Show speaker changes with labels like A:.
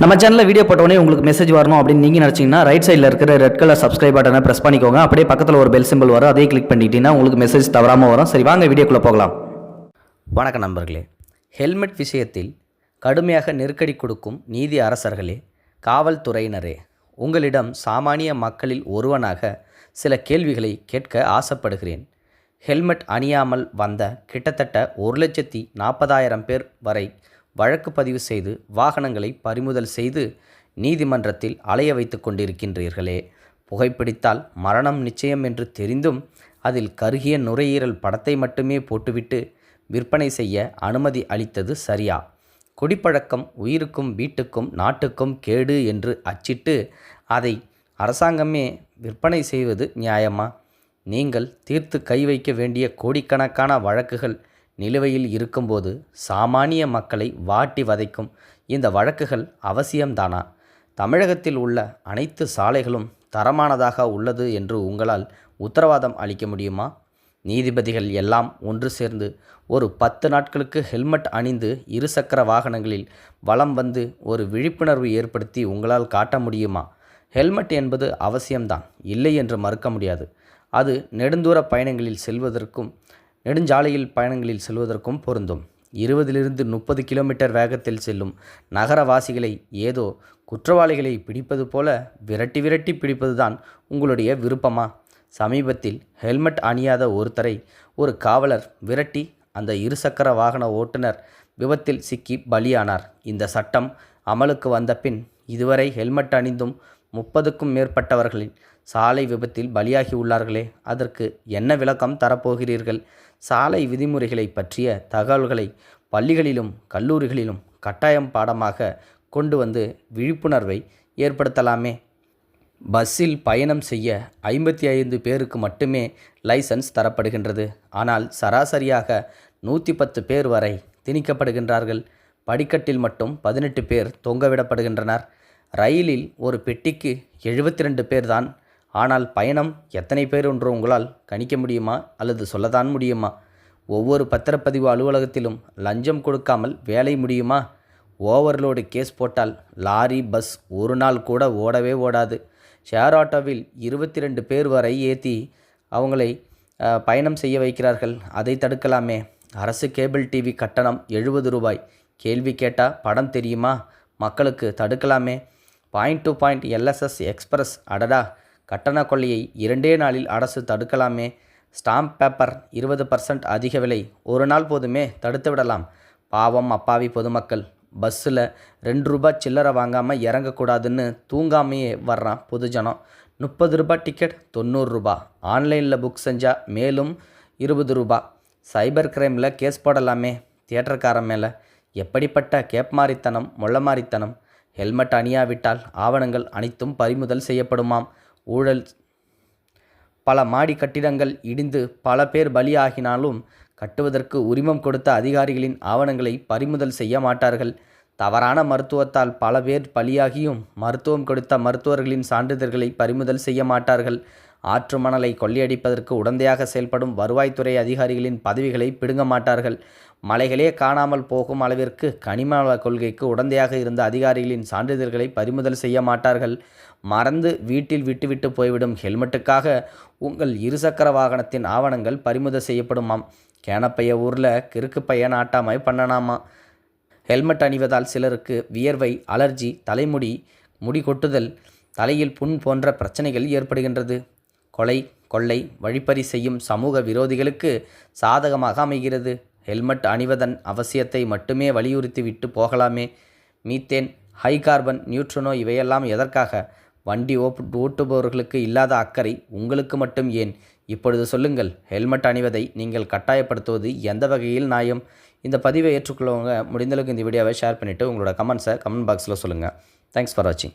A: நம்ம சேனலில் வீடியோ போட்டோடனே உங்களுக்கு மெசேஜ் வரணும் அப்படின்னு நீங்கள் நினச்சிங்கன்னா ரைட் சைடில் இருக்கிற ரெட் கலர் சப்ஸ்கிரைப் பட்டனை ப்ரெஸ் பண்ணிக்கோங்க. அப்படியே பக்கத்தில் ஒரு பெல் சிம்பிள் வரும். அதே கிளிக் பண்ணிட்டீங்கன்னா உங்களுக்கு மெசேஜ் தவறாமல் வரும். சரி வாங்க வீடியோக்குள்ளே போகலாம். வணக்கம் நண்பர்களே. ஹெல்மெட் விஷயத்தில் கடுமையாக நெருக்கடி கொடுக்கும் நீதி அரசர்களே காவல்துறையினரே உங்களிடம் சாமானிய மக்களில் ஒருவனாக சில கேள்விகளை கேட்க ஆசைப்படுகிறேன். ஹெல்மெட் அணியாமல் வந்த கிட்டத்தட்ட ஒரு லட்சத்தி நாற்பதாயிரம் பேர் வரை வழக்கு பதிவு செய்து வாகனங்களை பறிமுதல் செய்து நீதிமன்றத்தில் அலைய வைத்து கொண்டிருக்கின்றீர்களே. புகைப்பிடித்தால் மரணம் நிச்சயம் என்று தெரிந்தும் அதில் கருகிய நுரையீரல் படத்தை மட்டுமே போட்டுவிட்டு விற்பனை செய்ய அனுமதி அளித்தது சரியா? குடிப்பழக்கம் உயிருக்கும் வீட்டுக்கும் நாட்டுக்கும் கேடு என்று அச்சிட்டு அதை அரசாங்கமே விற்பனை செய்வது நியாயமா? நீங்கள் தீர்த்து கை வைக்க வேண்டிய கோடிக்கணக்கான வழக்குகள் நிலுவையில் இருக்கும்போது சாமானிய மக்களை வாட்டி வதைக்கும் இந்த வழக்குகள் அவசியம்தானா? தமிழகத்தில் உள்ள அனைத்து சாலைகளும் தரமானதாக உள்ளது என்று உங்களால் உத்தரவாதம் அளிக்க முடியுமா? நீதிபதிகள் எல்லாம் ஒன்று சேர்ந்து ஒரு பத்து நாட்களுக்கு ஹெல்மெட் அணிந்து இருசக்கர வாகனங்களில் வலம் வந்து ஒரு விழிப்புணர்வு ஏற்படுத்தி உங்களால் காட்ட முடியுமா? ஹெல்மெட் என்பது அவசியம்தான் இல்லை என்று மறுக்க முடியாது. அது நெடுந்தூர பயணங்களில் செல்வதற்கும் நெடுஞ்சாலையில் பயணங்களில் செல்வதற்கும் பொருந்தும். இருபதிலிருந்து முப்பது கிலோமீட்டர் வேகத்தில் செல்லும் நகரவாசிகளை ஏதோ குற்றவாளிகளை பிடிப்பது போல விரட்டி விரட்டி பிடிப்பதுதான் உங்களுடைய விருப்பமா? சமீபத்தில் ஹெல்மெட் அணியாத ஒருத்தரை ஒரு காவலர் விரட்டி அந்த இருசக்கர வாகன ஓட்டுநர் விபத்தில் சிக்கி பலியானார். இந்த சட்டம் அமலுக்கு வந்த பின் இதுவரை ஹெல்மெட் அணிந்தும் முப்பதுக்கும் மேற்பட்டவர்களின் சாலை விபத்தில் பலியாகி உள்ளார்களே அதற்கு என்ன விளக்கம் தரப்போகிறீர்கள்? சாலை விதிமுறைகளை பற்றிய தகவல்களை பள்ளிகளிலும் கல்லூரிகளிலும் கட்டாயம் பாடமாக கொண்டு வந்து விழிப்புணர்வை ஏற்படுத்தலாமே. பஸ்ஸில் பயணம் செய்ய ஐம்பத்தி ஐந்து பேருக்கு மட்டுமே லைசன்ஸ் தரப்படுகின்றது. ஆனால் சராசரியாக நூற்றி பத்து பேர் வரை திணிக்கப்படுகின்றார்கள். படிக்கட்டில் மட்டும் பதினெட்டு பேர் தொங்கவிடப்படுகின்றனர். ரயிலில் ஒரு பெட்டிக்கு எழுபத்தி ரெண்டு பேர் தான் ஆனால் பயணம் எத்தனை பேர் என்று உங்களால் கணிக்க முடியுமா? அல்லது சொல்லத்தான் முடியுமா? ஒவ்வொரு பத்திரப்பதிவு அலுவலகத்திலும் லஞ்சம் கொடுக்காமல் வேலை முடியுமா? ஓவர்லோடு கேஸ் போட்டால் லாரி பஸ் ஒரு நாள் கூட ஓடவே ஓடாது. ஷேர் ஆட்டோவில் இருபத்தி ரெண்டு பேர் வரை ஏற்றி அவங்களை பயணம் செய்ய வைக்கிறார்கள். அதை தடுக்கலாமே. அரசு கேபிள் டிவி கட்டணம் எழுபது ரூபாய். கேள்வி கேட்டால் படம் தெரியுமா? மக்களுக்கு தடுக்கலாமே. Point to point LSS express அடடா கட்டண கொள்ளையை இரண்டே நாளில் அரசு தடுக்கலாமே. ஸ்டாம்ப் பேப்பர் இருபது பர்சன்ட் அதிக விலை. ஒரு நாள் போதுமே தடுத்து விடலாம். பாவம் அப்பாவி பொதுமக்கள். பஸ்ஸில் ரெண்டு ரூபாய் சில்லறை வாங்காமல் இறங்கக்கூடாதுன்னு தூங்காமையே வர்றான் பொதுஜனம். முப்பது ரூபாய் டிக்கெட் தொண்ணூறுரூபா ஆன்லைனில் புக் செஞ்சால் மேலும் இருபது ரூபா. சைபர் கிரைமில் கேஸ் போடலாமே தியேட்டர்காரன் மேலே. எப்படிப்பட்ட கேப்மாரித்தனம் மொள்ளமாரித்தனம் ஹெல்மெட் அணியாவிட்டால் ஆவணங்கள் அனைத்தும் பறிமுதல் செய்யப்படுமாம். ஊழல் பல மாடி கட்டிடங்கள் இடிந்து பல பேர் பலியாகினாலும் கட்டுவதற்கு உரிமம் கொடுத்த அதிகாரிகளின் ஆவணங்களை பறிமுதல் செய்ய மாட்டார்கள். தவறான மருத்துவத்தால் பல பேர் பலியாகியும் மருத்துவம் கொடுத்த மருத்துவர்களின் சான்றிதழ்களை பறிமுதல் செய்ய மாட்டார்கள். ஆற்று மணலை கொள்ளையடிப்பதற்கு உடந்தையாக செயல்படும் வருவாய்த்துறை அதிகாரிகளின் பதவிகளை பிடுங்க மாட்டார்கள். மலைகளே காணாமல் போகும் அளவிற்கு கனிம கொள்கைக்கு உடந்தையாக இருந்த அதிகாரிகளின் சான்றிதழ்களை பறிமுதல் செய்ய மாட்டார்கள். மறந்து வீட்டில் விட்டுவிட்டு போய்விடும் ஹெல்மெட்டுக்காக உங்கள் இருசக்கர வாகனத்தின் ஆவணங்கள் பறிமுதல் செய்யப்படுமாம். கேனப்பைய ஊரில் கிறுக்கு பையன் ஆட்டாமை பண்ணனாமா? ஹெல்மெட் அணிவதால் சிலருக்கு வியர்வை அலர்ஜி தலைமுடி முடி கொட்டுதல் தலையில் புண் போன்ற பிரச்சனைகள் ஏற்படுகின்றது. கொலை கொள்ளை வழிப்பறி செய்யும் சமூக விரோதிகளுக்கு சாதகமாக அமைகிறது. ஹெல்மெட் அணிவதன் அவசியத்தை மட்டுமே வலியுறுத்தி விட்டு போகலாமே. மீத்தேன் ஹை கார்பன் நியூட்ரனோ இவையெல்லாம் எதற்காக? வண்டி ஓப்பு ஓட்டுபவர்களுக்கு இல்லாத அக்கறை உங்களுக்கு மட்டும் ஏன்? இப்பொழுது சொல்லுங்கள் ஹெல்மெட் அணிவதை நீங்கள் கட்டாயப்படுத்துவது எந்த வகையில் நியாயம்? இந்த பதிவை ஏற்றுக்கொள்ளவங்க முடிந்தளவுக்கு இந்த வீடியோவை ஷேர் பண்ணிவிட்டு உங்களோட கமெண்ட்ஸை கமெண்ட் பாக்ஸில் சொல்லுங்கள் தேங்க்ஸ் ஃபார் வாட்சிங்